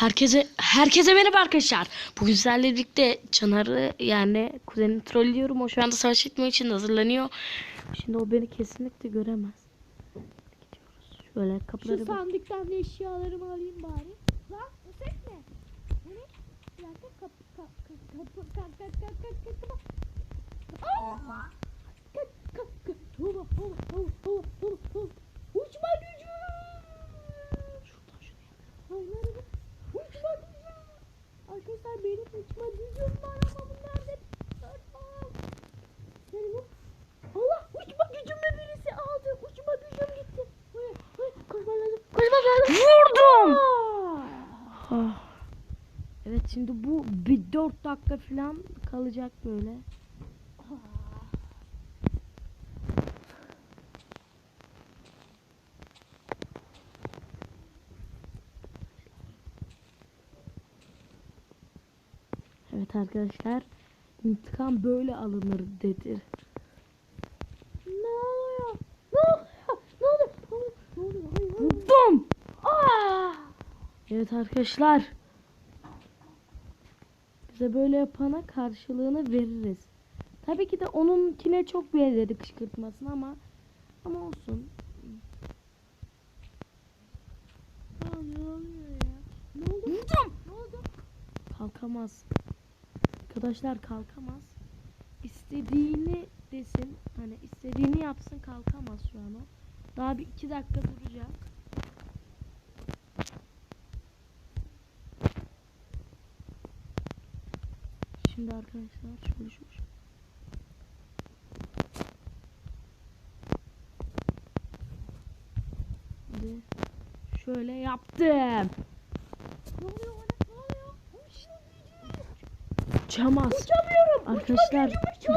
Herkese herkese merhaba arkadaşlar. Bugün sizlerle birlikte Canar'ı yani kuzenini trollüyorum. O şu anda savaş etmek için hazırlanıyor. Şimdi o beni kesinlikle göremez. Gidiyoruz. Şöyle Şu kapıları bir- sandıktan eşyalarımı alayım bari. Lan o ses ne? Bu ne? Bir dakika kap kap kap kapı kap kap kap kap kap kap. Aa! Kap kap kap. Hova hova hova hova hova hova. Uçma gücü. Şuradan şuraya. Hayır uçma gücü. Arkadaşlar benim uçma gücüm var ama bu nerede? Aa! Benim bu. Allah uçma gücümü birisi aldı. Uçma gücüm gitti. Hayır hayır koşmam lazım. Koşmam lazım. Vurdum. Ah. Evet şimdi bu bir 4 dakika falan kalacak böyle. Evet arkadaşlar intikam böyle alınır dedir. Ne oluyor? Ne oluyor? Ne oluyor? Ne oluyor? Ne oluyor? Hayır, hayır. Vurdum. Aa! Evet arkadaşlar. Bize böyle yapana karşılığını veririz. Tabii ki de onunkine çok benzedi kışkırtmasına ama ama olsun. Ne oluyor ya? Ne oldu? Kalkamaz. Arkadaşlar kalkamaz. İstediğini desin. Hani istediğini yapsın kalkamaz şu an o. Daha bir iki dakika duracak. Şimdi arkadaşlar şöyle şöyle. Şimdi şöyle yaptım. Ne oluyor? Ne. Uçamaz. Uçamıyorum. Arkadaşlar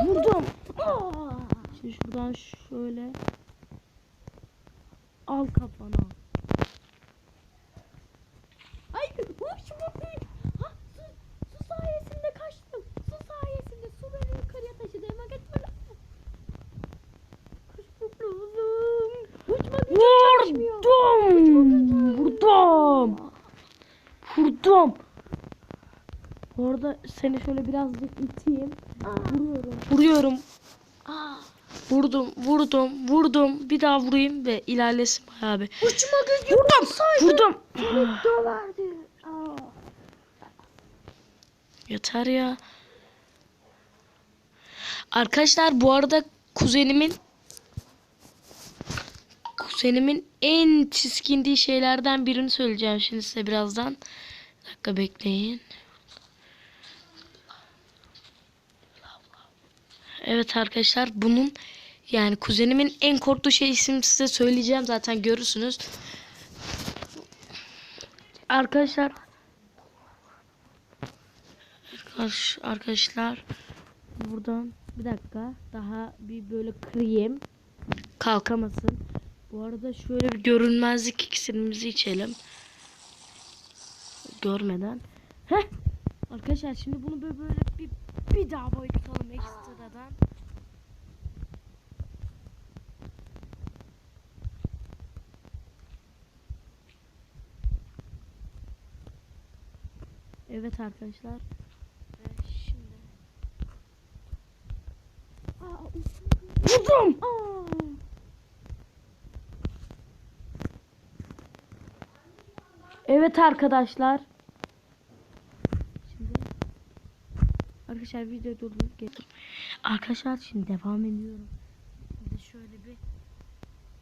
vurdum. Aa! Şimdi şuradan şöyle al kafana. Ay uçma gücü. Ha su, su sayesinde kaçtım. Su sayesinde su beni yukarıya taşıdı. Hemen gitme lazım. Kaçmam lazım. Uçma gücü çalışmıyor. Vurdum. Vurdum. Vurdum. Bu arada seni şöyle birazcık iteyim. Aa! Vuruyorum. Vuruyorum. Aa! Vurdum, vurdum, vurdum. Bir daha vurayım ve ilerlesin bayağı bir. Uçma gücü Vurdum, vurdum. dolardı. Aa! Yeter ya. Arkadaşlar bu arada kuzenimin kuzenimin en çiskindiği şeylerden birini söyleyeceğim şimdi size birazdan. Bir dakika bekleyin. Evet arkadaşlar bunun yani kuzenimin en korktuğu şey isim size söyleyeceğim zaten görürsünüz. Arkadaşlar Arkadaş- Arkadaşlar buradan bir dakika daha bir böyle kırayım kalkamasın. Bu arada şöyle bir görünmezlik iksirimizi içelim. Görmeden. Heh. Arkadaşlar şimdi bunu böyle, böyle bir, bir daha boyutalım ekstradan. Evet arkadaşlar. Ve şimdi Aa! Vurdum. Aa! Evet arkadaşlar. Şimdi arkadaşlar video durdurup getir. Arkadaşlar şimdi devam ediyorum. Şimdi şöyle bir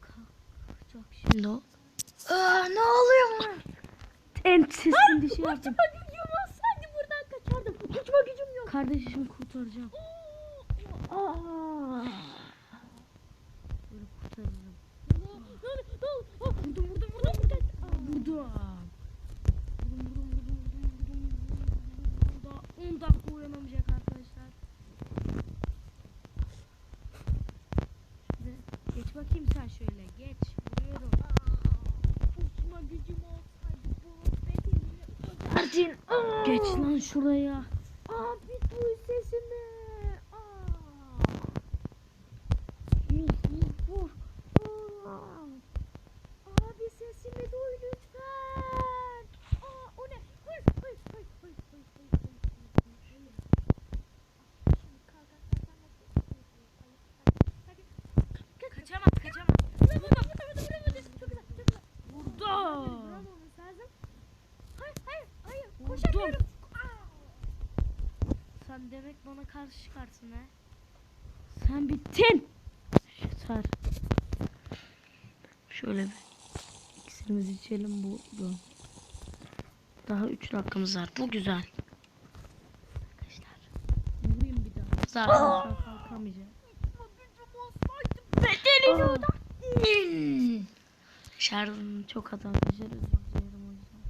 kalkacak şimdi o. Aa, ne oluyor? En sesli dişi yaptım. Uçma gücüm olsaydı buradan kaçardım. Uçma gücüm yok. Kardeşimi kurtaracağım. Aa! Böyle kurtaracağım vurdum vurdum vurdum vurdum vurdum. Daha 10 dakika uyanamayacak arkadaşlar. Şimdi geç bakayım sen şöyle geç. Vuruyorum. Uçma gücüm olsaydı bu. Aa! Geç lan şuraya. Abi duy sesimi. Aa! Vur. Aa! Abi sesimi duy lütfen. Aa, o ne? hayır, hayır, hayır. Vurdum. Koşamıyorum. Sen demek bana karşı çıkarsın ha. Sen bittin. Yeter. Şöyle bir iksirimizi içelim bu. bu. Daha 3 dakikamız var. Bu güzel. Arkadaşlar. Vurayım bir daha. Zaten kalkamayacağım. Bedelini çok az arkadaşlar. Özür dilerim o yüzden.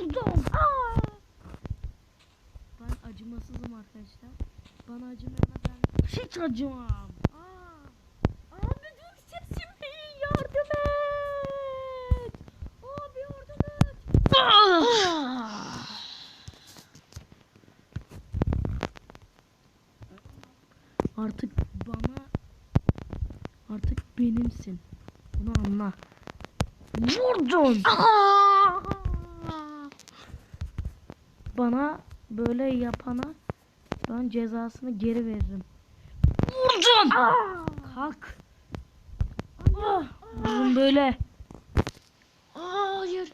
Vurdum. Aa! Ben acımasızım arkadaşlar. Bana acımayana acımam. Aa, abi dur sesimi yardım et. Abi yardım et. Ah! Artık bana artık benimsin. Bunu anla. Vurdun. Bana böyle yapana ben cezasını geri veririm. Vurdun. Kalk. Vurun böyle. Hayır.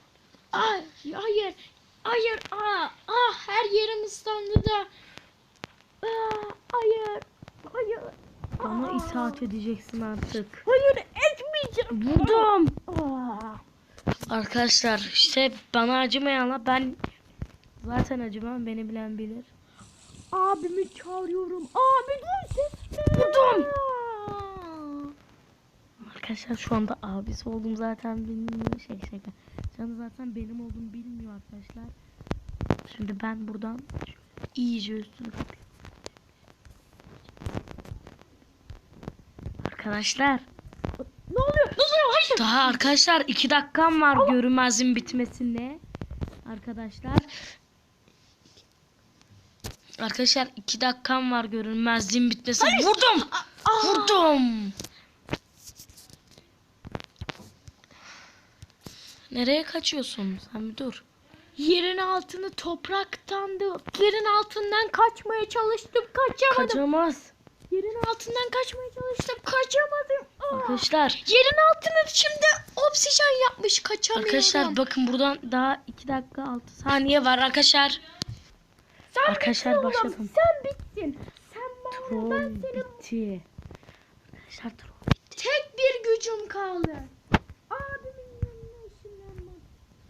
Ay, hayır. Hayır. Aa, ah, her yerim ıslandı da. Aa, hayır. Hayır. Bana itaat edeceksin artık. Hayır etmeyeceğim. Vurdum. Aa. Arkadaşlar işte bana acımayanla ben zaten acımam beni bilen bilir. Abimi çağırıyorum. Abi dur Vurdum. Arkadaşlar şu anda abisi olduğum zaten bilmiyor. Şey şaka. Şu anda zaten benim olduğumu bilmiyor arkadaşlar. Şimdi ben buradan iyice üstünü kapıyorum. Arkadaşlar Ne oluyor? Ne oluyor? Hayır. daha arkadaşlar iki dakikam var görünmezin bitmesine. Arkadaşlar Arkadaşlar iki dakikam var görünmezliğin bitmesine. Vurdum. Vurdum. Nereye kaçıyorsun? Sen bir dur. Yerin altını topraktan da yerin altından kaçmaya çalıştım kaçamadım. Kaçamaz. yerin altından kaçmaya çalıştım kaçamadım. Aa. Arkadaşlar. Yerin altını şimdi oksijen yapmış kaçamıyorum. Arkadaşlar bakın buradan daha 2 dakika 6 saniye var arkadaşlar. Sen arkadaşlar başladım. Sen bittin. Sen bana ben senin bitti. Arkadaşlar troll bitti. tek bir gücüm kaldı. Abimin yanına ışınlanmak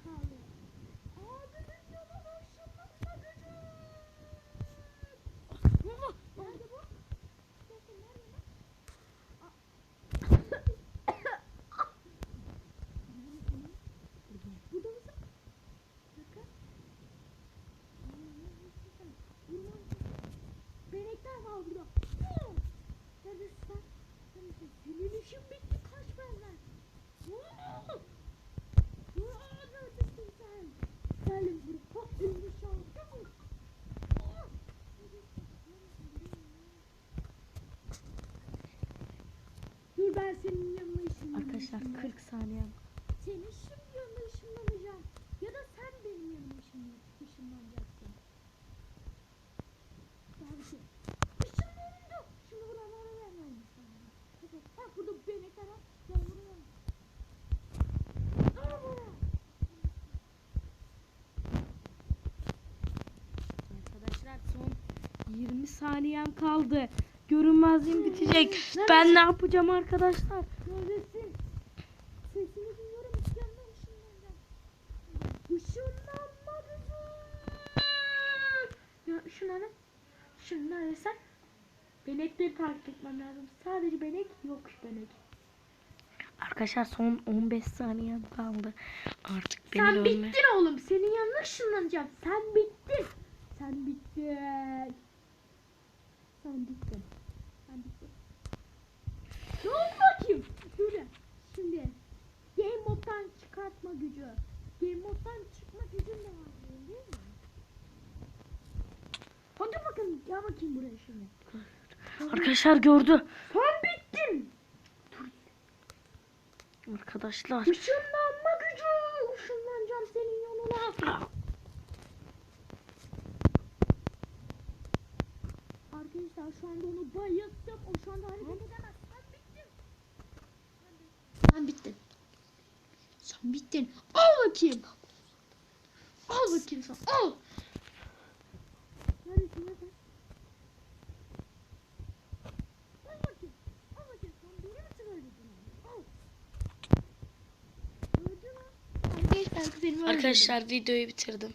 kaldı. Abimin yanına ışınlanma gücü. Nerede bu? Nerede, nerede lan? Burada mısın? Bir dakika. Benekler var burada. Neredesin sen? Neredesin? Senin işin bitti. Kaç benden. Aa! Aa, Neredesin sen? Gel buraya. Hop, elini çal. Çabuk. Aa! Neredesin? Neredesin? Dur ben senin yanına ışınlanayım. Arkadaşlar şimdi. 40 saniye. Senin şimdi yanına ışınlanacağım. Ya da sen benim yanıma ışınlan, ışınlanacaksın. Daha bir şey. Işınlandı. Şimdi vermem. Ha burada. Al buraya. Arkadaşlar son 20 saniyem kaldı. Görünmezliğim bitecek. Neredesin? Ben ne yapacağım arkadaşlar? Neredesin? Sesini duyuyorum. Yanına ışınlanacağım. Işınlanma gücü. Ya ışınlanın. Işınlanın sen. Benekleri takip etmem lazım. Sadece benek yok benek. Arkadaşlar son 15 saniyem kaldı. Artık beni Sen dövme. bittin oğlum. Senin yanına ışınlanacağım. Sen bittin. Sen bittin. Sen bittin. Sen bittin. Ne oldu bakayım? Şöyle. Şimdi. Game moddan çıkartma gücü. Game moddan çıkma gücün de var değil mi? Hadi bakın. Gel bakayım buraya şimdi. Arkadaşlar gördü. Sen bittin. Arkadaşlar. Işınlanma gücü. Işınlanacağım senin yanına. Arkadaşlar şu anda onu bayılttım. O şu anda hareket edemez. Sen bittin. Sen bittin. Bakayım. Al bakayım sen. Al. Neredesin. Arkadaşlar videoyu bitirdim.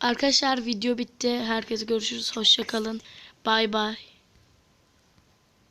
Arkadaşlar video bitti. Herkese görüşürüz. Hoşça kalın. Bay bay.